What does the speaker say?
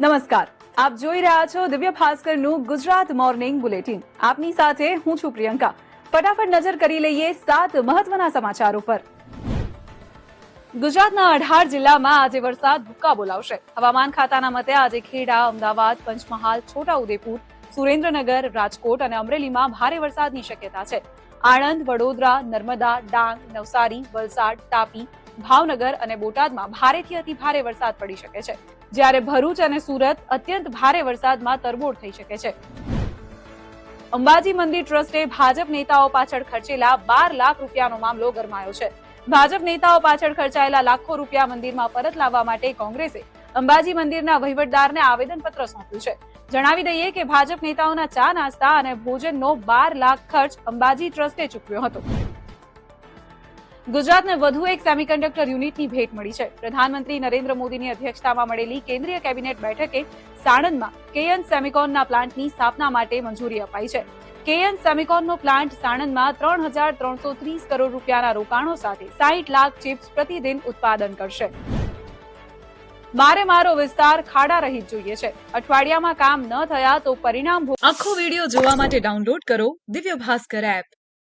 નમસ્કાર. આપ જોઈ રહ્યા છો દિવ્ય ભાસ્કરનું ગુજરાત મોર્નિંગ બુલેટિન. આપની સાથે હું છું પ્રિયંકા. ફટાફટ નજર કરી લઈએ સાત મહત્વના સમાચારો પર. ગુજરાતના અઢાર જિલ્લામાં આજે વરસાદ ભૂક્કા બોલાવશે. હવામાન ખાતાના મતે આજે ખેડા, અમદાવાદ, પંચમહાલ, છોટાઉદેપુર સુરેન્દ્રનગર, રાજકોટ અને અમરેલીમાં ભારે વરસાદની શક્યતા છે. આણંદ, વડોદરા, નર્મદા, ડાંગ, નવસારી, વલસાડ, તાપી, ભાવનગર અને બોટાદમાં ભારેથી અતિ વરસાદ પડી શકે છે. જ્યારે ભરૂચ અને સુરત અત્યંત ભારે વરસાદમાં તરબોળ થઈ શકે છે. અંબાજી મંદિર ટ્રસ્ટે ભાજપ નેતાઓ પાછળ ખર્ચેલા બાર લાખ રૂપિયાનો મામલો ગરમાયો છે. ભાજપ નેતાઓ પાછળ ખર્ચાયેલા લાખો રૂપિયા મંદિરમાં પરત લાવવા માટે કોંગ્રેસે અંબાજી મંદિરના વહીવટદારને આવેદનપત્ર સોંપ્યું છે. જણાવી દઈએ કે ભાજપ નેતાઓના ચા નાસ્તા અને ભોજનનો બાર લાખ ખર્ચ અંબાજી ટ્રસ્ટે ચૂકવ્યો હતો. ગુજરાતને વધુ એક સેમિકન્ડક્ટર યુનિટની ભેટ મળી છે. પ્રધાનમંત્રી નરેન્દ્ર મોદીની અધ્યક્ષતામાં મળેલી કેન્દ્રીય કેબિનેટ બેઠકે સાણંદમાં કેએન સેમિકોનના પ્લાન્ટની સ્થાપના માટે મંજૂરી અપાઈ છે. કેએન સેમિકોનનો પ્લાન્ટ સાણંદમાં ત્રણ હજાર ત્રણસો ત્રીસ કરોડ રૂપિયાના રોકાણો સાથે સાહીઠ લાખ ચિપ્સ પ્રતિદિન ઉત્પાદન કરશે. મારે મારો વિસ્તાર ખાડા રહી જોઈએ છે. અઠવાડિયામાં કામ ન થયા તો પરિણામ આખો વીડિયો જોવા માટે ડાઉનલોડ કરો દિવ્ય ભાસ્કર એપ